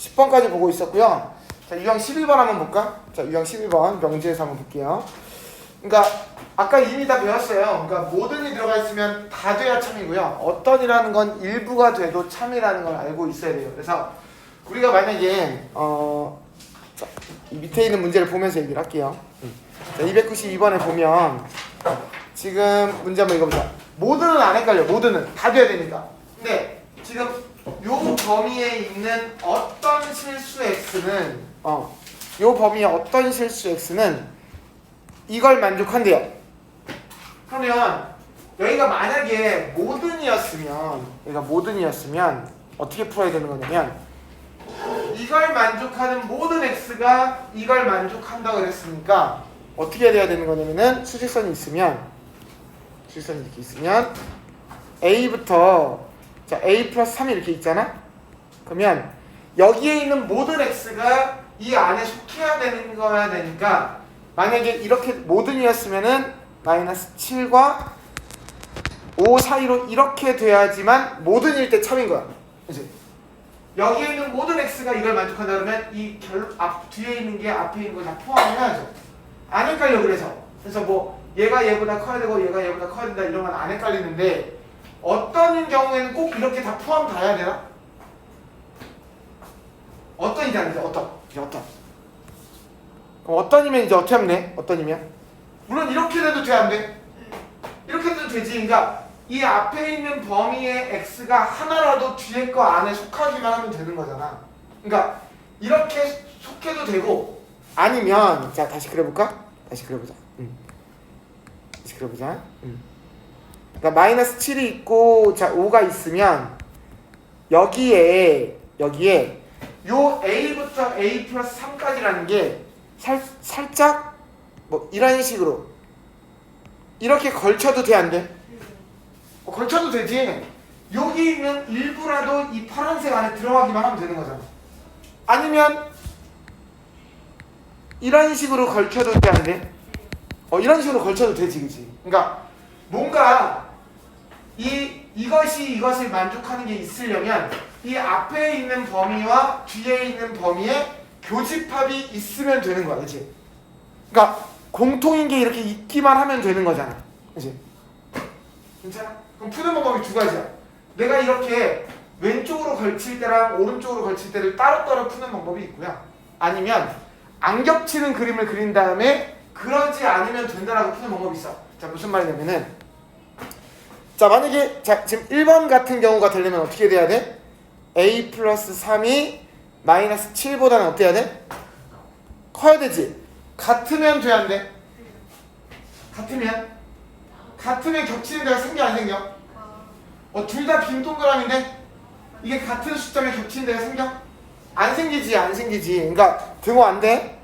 10번까지 보고 있었고요. 자, 유형 11번 한번 볼까? 자, 유형 11번 명제에서 한번 볼게요. 그러니까 아까 이미 다 배웠어요. 그러니까 모든이 들어가 있으면 다 돼야 참이고요. 어떤이라는 건 일부가 돼도 참이라는 걸 알고 있어야 돼요. 그래서 우리가 만약에 어, 자, 이 밑에 있는 문제를 보면서 얘기를 할게요. 자, 292번에 보면 지금 문제 한번 읽어보자. 모든은 안 헷갈려. 모든은 다 돼야 되니까. 근데 지금 요 범위에 있는 어떤 실수 x는 어, 요 범위의 어떤 실수 x는 이걸 만족한대요. 그러면 여기가 만약에 모든이었으면 여기가 모든이었으면 어떻게 풀어야 되는 거냐면 이걸 만족하는 모든 x가 이걸 만족한다 그랬으니까 어떻게 돼야 되는 거냐면은 수직선이 있으면 수직선이 이렇게 있으면 a부터 자 a 플러스 3이 이렇게 있잖아? 그러면 여기에 있는 모든 x가 이 안에 속해야 되는 거야 되니까 만약에 이렇게 모든이었으면은 마이너스 7과 5 사이로 이렇게 돼야지만 모든일 때 참인 거야. 그치? 여기에 있는 모든 x가 이걸 만족한다 그러면 이 결, 앞, 뒤에 있는 게 앞에 있는 거 다 포함해야죠. 안 헷갈려 그래서. 그래서 뭐 얘가 얘보다 커야 되고 얘가 얘보다 커야 된다 이런 건 안 헷갈리는데 어떤 경우에는 꼭 이렇게 다 포함 다 해야 되나? 어떤 이제 어떤 그럼 어떤이면 이제 어떻게 하면 돼? 어떤이면 물론 이렇게 돼도 돼 안 돼? 이렇게 돼도 되지 그러니까 이 앞에 있는 범위의 x가 하나라도 뒤에 거 안에 속하기만 하면 되는 거잖아 그러니까 이렇게 속해도 되고 아니면 자 다시 그려볼까? 다시 그려보자 음. 다시 그려보자 음. 그러니까 마이너스 7이 있고 자 5가 있으면 여기에 여기에 요 a부터 a 플러스 3까지라는 게 살, 살짝 뭐 이런 식으로 이렇게 걸쳐도 돼 안 돼? 어, 걸쳐도 되지 여기 있는 일부라도 이 파란색 안에 들어가기만 하면 되는 거잖아 아니면 이런 식으로 걸쳐도 돼 안 돼? 어 이런 식으로 걸쳐도 되지 그지 그러니까 뭔가 이 이것이 이것을 만족하는 게 있으려면 이 앞에 있는 범위와 뒤에 있는 범위에 교집합이 있으면 되는 거야 그지 그러니까 공통인 게 이렇게 있기만 하면 되는 거잖아 그지 괜찮아? 그럼 푸는 방법이 두 가지야 내가 이렇게 왼쪽으로 걸칠 때랑 오른쪽으로 걸칠 때를 따로따로 푸는 방법이 있고요 아니면 안 겹치는 그림을 그린 다음에 그러지 않으면 된다라고 푸는 방법이 있어. 자 무슨 말이냐면은 자 만약에 자 지금 1번 같은 경우가 되려면 어떻게 돼야 돼? a 플러스 3이 마이너스 7보다는 어때야 돼? 커야 되지. 같으면 돼야 안 돼? 같으면 같으면 겹치는 데가 생겨 안 생겨? 어 둘 다 빈 동그라미인데 이게 같은 숫자면 겹치는 데가 생겨? 안 생기지 안 생기지 그러니까 등호 안 돼?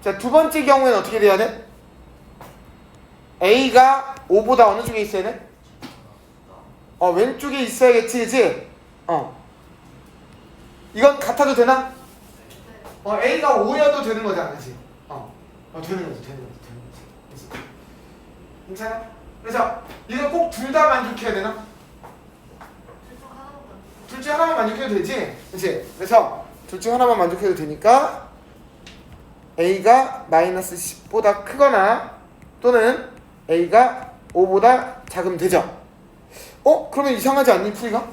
자 두 번째 경우에는 어떻게 돼야 돼? A가 5보다 어느 쪽에 있어야 돼? 어 왼쪽에 있어야겠지 그지? 어 이건 같아도 되나? 어 A가 5여도 되는 거잖아 그지? 어, 어 되는 거지 되는 거지 되는 거지 그치? 괜찮아? 그래서 이거 꼭 둘 다 만족해야 되나? 둘 중 하나만 만족해도 되지? 그치? 그래서 둘 중 하나만 만족해도 되니까 A가 마이너스 10보다 크거나 또는 A가 5보다 작으면 되죠? 어? 그러면 이상하지 않니 풀이가?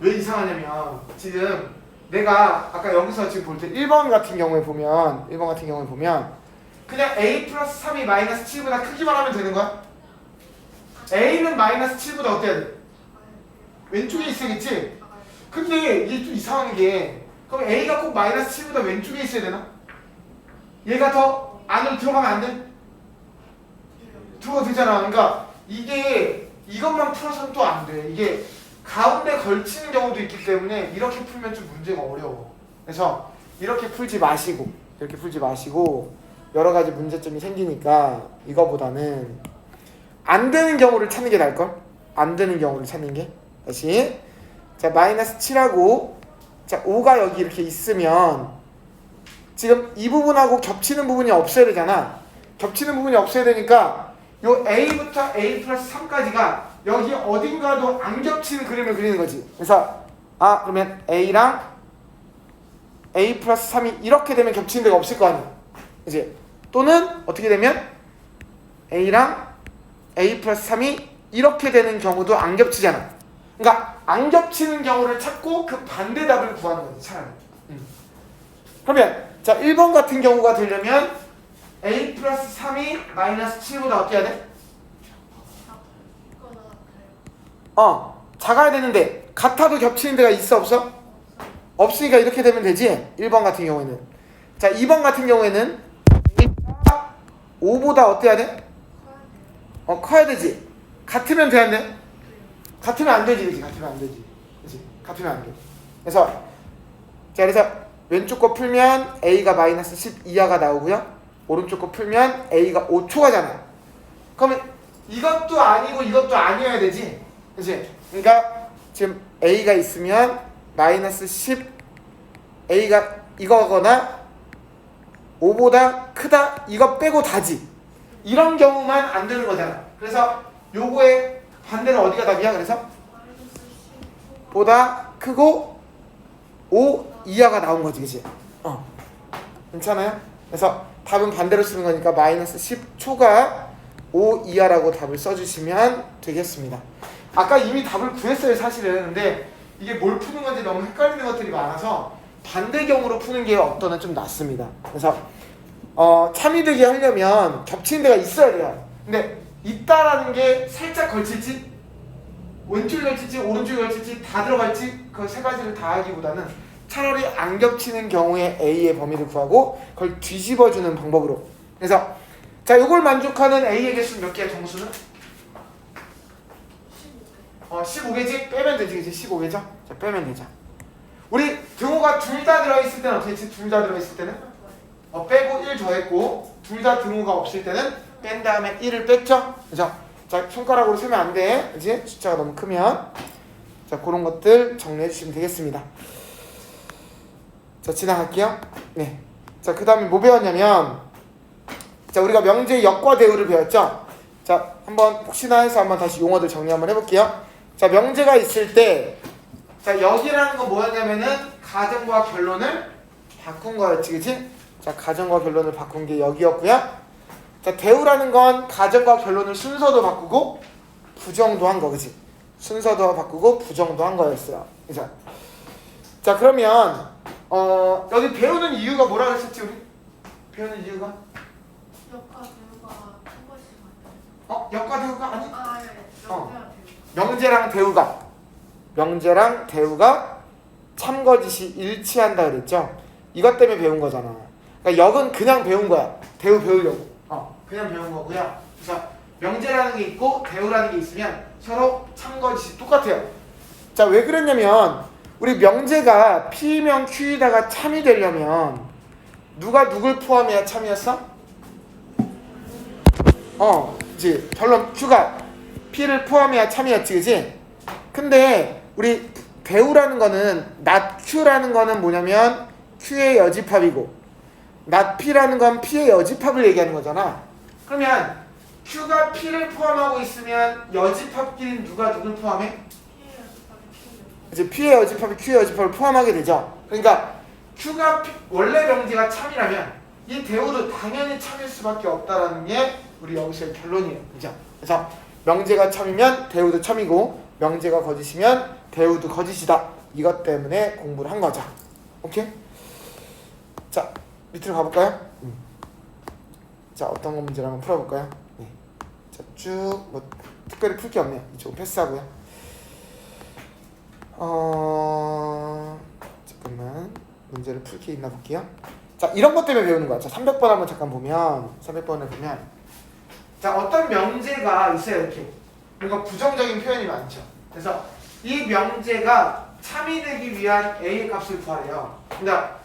왜 이상하냐면 지금 내가 아까 여기서 지금 볼 때 1번 같은 경우에 보면 1번 같은 경우에 보면 그냥 A 플러스 3이 마이너스 7보다 크기만 하면 되는 거야? A는 마이너스 7보다 어때야 돼? 왼쪽에 있어야겠지? 근데 이게 좀 이상한 게 그럼 A가 꼭 마이너스 7보다 왼쪽에 있어야 되나? 얘가 더 안으로 들어가면 안 돼? 들어가 되잖아. 그러니까 이게 이것만 풀어서는 또 안 돼. 이게 가운데 걸치는 경우도 있기 때문에 이렇게 풀면 좀 문제가 어려워. 그래서 이렇게 풀지 마시고 이렇게 풀지 마시고 여러 가지 문제점이 생기니까 이거보다는 안 되는 경우를 찾는 게 나을 걸. 안 되는 경우를 찾는 게 다시 자 마이너스 7하고 자 5가 여기 이렇게 있으면 지금 이 부분하고 겹치는 부분이 없어야 되잖아. 겹치는 부분이 없어야 되니까 요 A부터 A 플러스 3까지가 여기 어딘가도 안 겹치는 그림을 그리는 거지. 그래서 아 그러면 a랑 a 플러스 3이 이렇게 되면 겹치는 데가 없을 거 아니야 이제 또는 어떻게 되면 a랑 a 플러스 3이 이렇게 되는 경우도 안 겹치잖아 그러니까 안 겹치는 경우를 찾고 그 반대 답을 구하는 거지 차라리 음. 그러면 자 1번 같은 경우가 되려면 a 플러스 3이 마이너스 7보다 어떻게 해야 돼? 어 작아야 되는데 같아도 겹치는 데가 있어 없어? 없으니까 이렇게 되면 되지 1번 같은 경우에는 자 2번 같은 경우에는 A가 5보다 어때야 돼? 어 커야 되지 같으면 돼야 안 돼? 같으면 안 되지 그지 같으면 안 되지 그지 같으면 안돼 그래서 자 그래서 왼쪽 거 풀면 A가 마이너스 10 이하가 나오고요 오른쪽 거 풀면 A가 5 초과잖아 그러면 이것도 아니고 이것도 아니어야 되지. 그지 그러니까 지금 A가 있으면 마이너스 10 A가 이거거나 5보다 크다 이거 빼고 다지. 이런 경우만 안 되는 거잖아. 그래서 요거의 반대는 어디가 답이야? 그래서 마이너스 10 보다 크고 5 이하가 나온 거지 그치? 어. 괜찮아요? 그래서 답은 반대로 쓰는 거니까 마이너스 10초가 5 이하라고 답을 써주시면 되겠습니다. 아까 이미 답을 구했어요 사실은. 근데 이게 뭘 푸는 건지 너무 헷갈리는 것들이 많아서 반대 경우로 푸는 게 어떤은 좀 낫습니다. 그래서 어, 참이 되게 하려면 겹치는 데가 있어야 돼요. 근데 있다라는 게 살짝 걸칠지 왼쪽에 걸칠지 오른쪽에 걸칠지 다 들어갈지 그 세 가지를 다 하기보다는 차라리 안 겹치는 경우에 A의 범위를 구하고 그걸 뒤집어주는 방법으로 그래서 자 이걸 만족하는 A의 개수는 몇 개야 정수는? 15개. 어 15개지? 빼면 되지 그치 15개죠? 자 빼면 되죠 우리 등호가 둘 다 들어있을 때는 어떻게 했지? 둘 다 들어있을 때는? 어, 빼고 1 더했고 둘 다 등호가 없을 때는 뺀 다음에 1을 뺐죠? 그죠? 자 손가락으로 세면 안 돼. 그지? 숫자가 너무 크면 자 그런 것들 정리해 주시면 되겠습니다. 자 지나갈게요. 네. 자 그다음에 뭐 배웠냐면 자 우리가 명제 역과 대우를 배웠죠? 자 한번 혹시나 해서 한번 다시 용어들 정리 한번 해볼게요. 자 명제가 있을 때자 여기라는 건 뭐였냐면은 가정과 결론을 바꾼 거였지, 그치? 자, 가정과 결론을 바꾼 게 여기였고요. 자, 대우라는 건 가정과 결론을 순서도 바꾸고 부정도 한 거, 그치? 순서도 바꾸고 부정도 한 거였어요. 그죠? 자, 그러면 어, 여기 배우는 이유가 뭐라 그랬었지, 우리? 배우는 이유가? 역과 배우가 한 번씩 만나요. 어, 역과 대우가 아니? 아, 예. 어. 역과 배우. 명제랑 대우가 명제랑 대우가 참거짓이 일치한다 그랬죠? 이것 때문에 배운 거잖아. 그러니까 역은 그냥 배운 거야. 대우 배우려고. 어, 그냥 배운 거고요. 그래서 명제라는 게 있고 대우라는 게 있으면 서로 참거짓이 똑같아요. 자, 왜 그랬냐면 우리 명제가 P명 Q에다가 참이 되려면 누가 누굴 포함해야 참이었어? 어, 그지. 결론 Q가 P를 포함해야 참이었지, 그지? 근데 우리 배우라는 거는 not Q라는 거는 뭐냐면 Q의 여집합이고 not P라는 건 P의 여집합을 얘기하는 거잖아. 그러면 Q가 P를 포함하고 있으면 여집합끼리는 누가 누굴 포함해? 이제 P의 여집합이 Q의 여집합을 포함하게 되죠. 그러니까 Q가 원래 명제가 참이라면 이 대우도 당연히 참일 수밖에 없다라는 게 우리 여기서의 결론이에요. 그죠? 그래서 명제가 참이면 대우도 참이고 명제가 거짓이면 대우도 거짓이다. 이것 때문에 공부를 한 거죠. 오케이? 자, 밑으로 가볼까요? 음. 자, 어떤 거 문제를 한번 풀어볼까요? 네. 자, 쭉 뭐 특별히 풀 게 없네요. 이쪽 패스하고요. 어 잠깐만 문제를 풀 게 있나 볼게요. 자 이런 것 때문에 배우는 거야. 자 300번 한번 잠깐 보면 300번을 보면 자 어떤 명제가 있어요 이렇게 그리고 부정적인 표현이 많죠. 그래서 이 명제가 참이 되기 위한 a의 값을 구하래요. 그러니까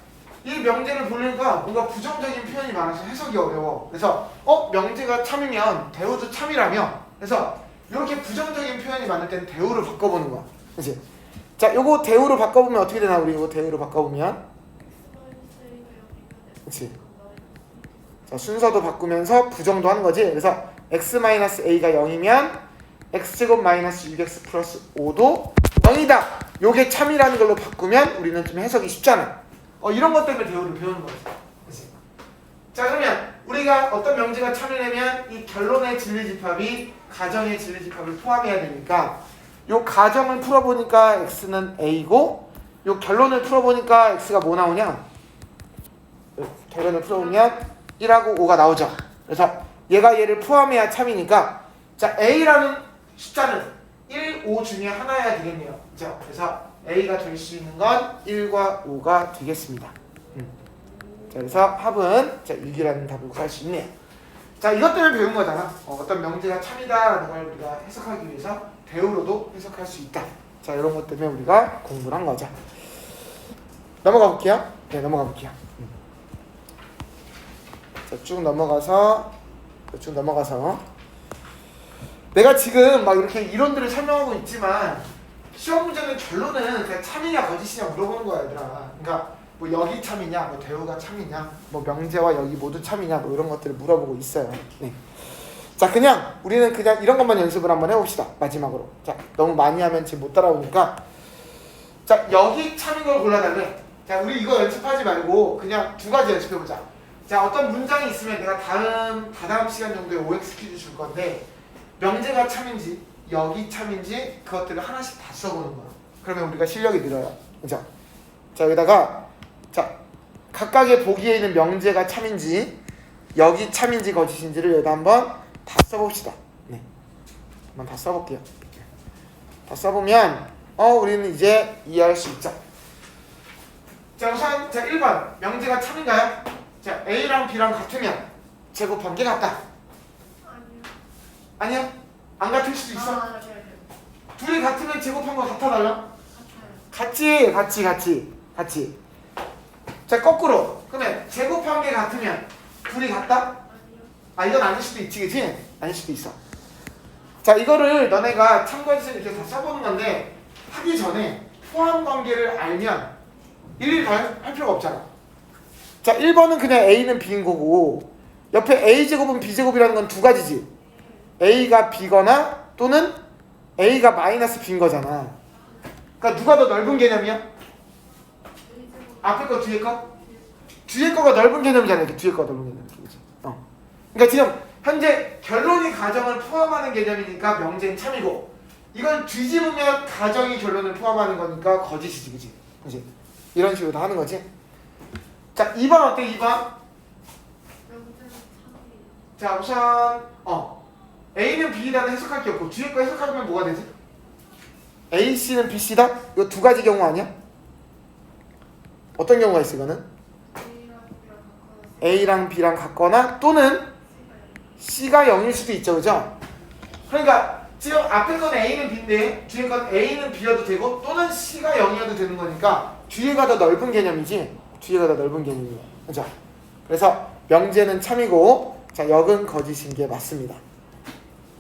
이 명제를 보려니까 뭔가 부정적인 표현이 많아서 해석이 어려워. 그래서 어 명제가 참이면 대우도 참이라며. 그래서 이렇게 부정적인 표현이 많을 때는 대우를 바꿔보는 거야. 그치? 자, 요거 대우로 바꿔보면 어떻게 되나 우리 이거 대우로 바꿔보면 그치? 자, 순서도 바꾸면서 부정도 하는 거지. 그래서 x-a가 0이면 x제곱 마이너스 6x 플러스 5도 0이다. 요게 참이라는 걸로 바꾸면 우리는 좀 해석이 쉽잖아. 어 이런 것 때문에 대우를 배우는 거지. 그치? 자 그러면 우리가 어떤 명제가 참이려면 이 결론의 진리 집합이 가정의 진리 집합을 포함해야 되니까 요 가정을 풀어보니까 x는 a고 요 결론을 풀어보니까 x가 뭐 나오냐? 결론을 풀어보면 1하고 5가 나오죠. 그래서 얘가 얘를 포함해야 참이니까 자 a라는 숫자는 1, 5 중에 하나여야 되겠네요. 그죠? 그래서 a가 될 수 있는 건 1과 5가 되겠습니다. 음. 자, 그래서 합은 자 6이라는 답을 구할 수 있네요. 자 이것 때문에 배운 거잖아. 어, 어떤 명제가 참이다라는 걸 우리가 해석하기 위해서 배우로도 해석할 수 있다. 자 이런 것 때문에 우리가 공부를 한 거죠. 넘어가 볼게요. 네 넘어가 볼게요. 음. 자쭉 넘어가서 쭉 넘어가서 내가 지금 막 이렇게 이론들을 설명하고 있지만 시험 문제는 결론은 그냥 참이냐 거짓이냐 물어보는 거야 얘들아. 그러니까 뭐 여기 참이냐, 뭐 대우가 참이냐, 뭐 명제와 여기 모두 참이냐, 뭐 이런 것들을 물어보고 있어요. 네. 자 그냥 우리는 그냥 이런 것만 연습을 한번 해봅시다 마지막으로. 자 너무 많이 하면 지금 못 따라오니까 자 여기 참인 걸 골라달래. 자 우리 이거 연습하지 말고 그냥 두 가지 연습해보자. 자 어떤 문장이 있으면 내가 다음 다다음 시간 정도에 OX 퀴즈 줄 건데 명제가 참인지 여기 참인지 그것들을 하나씩 다 써보는 거야. 그러면 우리가 실력이 늘어요. 그죠? 자 여기다가 자 각각의 보기에 있는 명제가 참인지 여기 참인지 거짓인지를 여기다 한번 다 써봅시다. 네, 한번 다 써볼게요. 다 써보면 어 우리는 이제 이해할 수 있죠. 자 우선 자 1번 명제가 참인가요? 자 A랑 B랑 같으면 제곱한 게 같다. 아니요. 아니야? 안 같을 수도 있어. 아, 네, 네. 둘이 같으면 제곱한 거 같아 달라? 같아요. 같이 같이 같이 같이. 자 거꾸로 그러면 제곱한 게 같으면 둘이 같다? 아 이건 아닐 수도 있지 그치? 아닐 수도 있어 자 이거를 너네가 참고해서 이렇게 다 써보는 건데 하기 전에 포함 관계를 알면 일일이 다할 필요가 없잖아 자 1번은 그냥 A는 B인 거고 옆에 A제곱은 B제곱이라는 건 두 가지지 A가 B거나 또는 A가 마이너스 B인 거잖아 그러니까 누가 더 넓은 개념이야? 앞에 거 뒤에 거? 뒤에 거가 넓은 개념이잖아 이렇게 뒤에 거가 넓은 개념? 어. 그러니까 지금 현재 결론이 가정을 포함하는 개념이니까 명제는 참이고 이걸 뒤집으면 가정이 결론을 포함하는 거니까 거짓이지 그치? 그치? 이런 식으로 다 하는 거지 자 2번 어때 2번? 명제는 참이. 자 우선 어 A는 B라는 해석할 게 없고 뒤에 거 해석하면 뭐가 되지? A, C는 B, C다? 이거 두 가지 경우 아니야? 어떤 경우가 있어 이거는? A랑 B랑 같거나 또는 C가 C가 0일 수도 있죠, 그죠? 그러니까 지금 앞에 건 A는 B인데 뒤에 건 A는 B여도 되고 또는 C가 0이어도 되는 거니까 뒤에가 더 넓은 개념이지 뒤에가 더 넓은 개념이에요, 그죠? 그래서 명제는 참이고 자 역은 거짓인 게 맞습니다.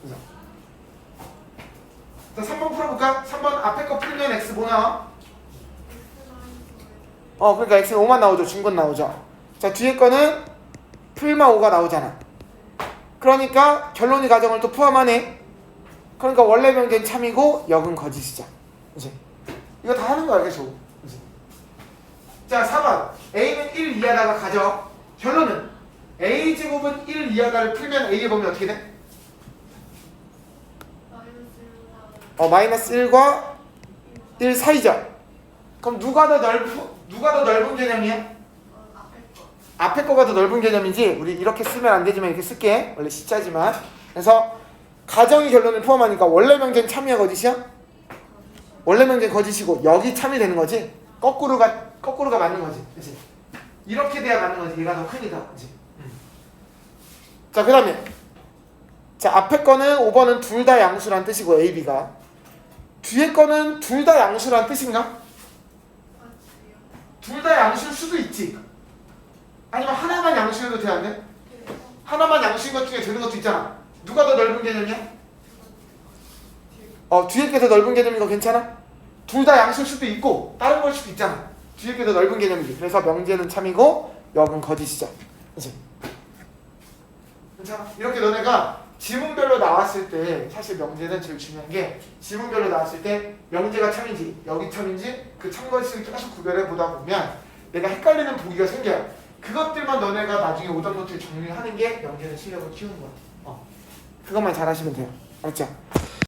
그죠? 자 3번 풀어볼까? 3번 앞에 거 풀면 X 뭐 나와? 어 그러니까 X는 5만 나오죠, 중근 나오죠. 자 뒤에 거는 풀마 5가 나오잖아. 그러니까 결론이 가정을 또 포함하네. 그러니까 원래 명제는 참이고 역은 거짓이죠. 이제 이거 다 하는 거 알겠어? 이제. 자 4번 A는 1 이하다가 가져. 결론은 A 제곱은 1 이하다를 풀면 A의 범위 어떻게 돼? 마이너스 1과 어 마이너스 1과 1 사이죠. 그럼 누가 더넓 누가 더 넓은 개념이야? 어, 앞에 거가 더 넓은 개념이지 우리 이렇게 쓰면 안 되지만 이렇게 쓸게. 원래 시자지만. 그래서 가정이 결론을 포함하니까 원래 명제는 참이야 거짓이야? 원래 명제는 거짓이고 여기 참이 되는 거지? 거꾸로가 거꾸로가 맞는 거지. 그치? 이렇게 돼야 맞는 거지. 얘가 더 크니까. 그치? 자 그 다음에. 자 앞에 거는 5번은 둘 다 양수란 뜻이고 A, B가. 뒤에 거는 둘 다 양수란 뜻인가? 둘 다 양수일 수도 있지 아니면 하나만 양수여도 돼안 돼? 하나만 양수인 것 중에 되는 것도 있잖아. 누가 더 넓은 개념이야? 어 뒤에 게 더 넓은 개념인 거 괜찮아? 둘 다 양수일 수도 있고 다른 걸 수도 있잖아. 뒤에 게 더 넓은 개념이지. 그래서 명제는 참이고 역은 거짓이죠. 그치? 괜찮아? 이렇게 너네가 지문별로 나왔을 때 사실 명제는 제일 중요한 게 지문별로 나왔을 때 명제가 참인지 여기 참인지 그 참것을 계속 구별해 보다 보면 내가 헷갈리는 보기가 생겨요. 그것들만 너네가 나중에 오답 노트에 정리하는 게 명제는 실력을 키우는 거야. 어. 그것만 잘하시면 돼요. 알았죠?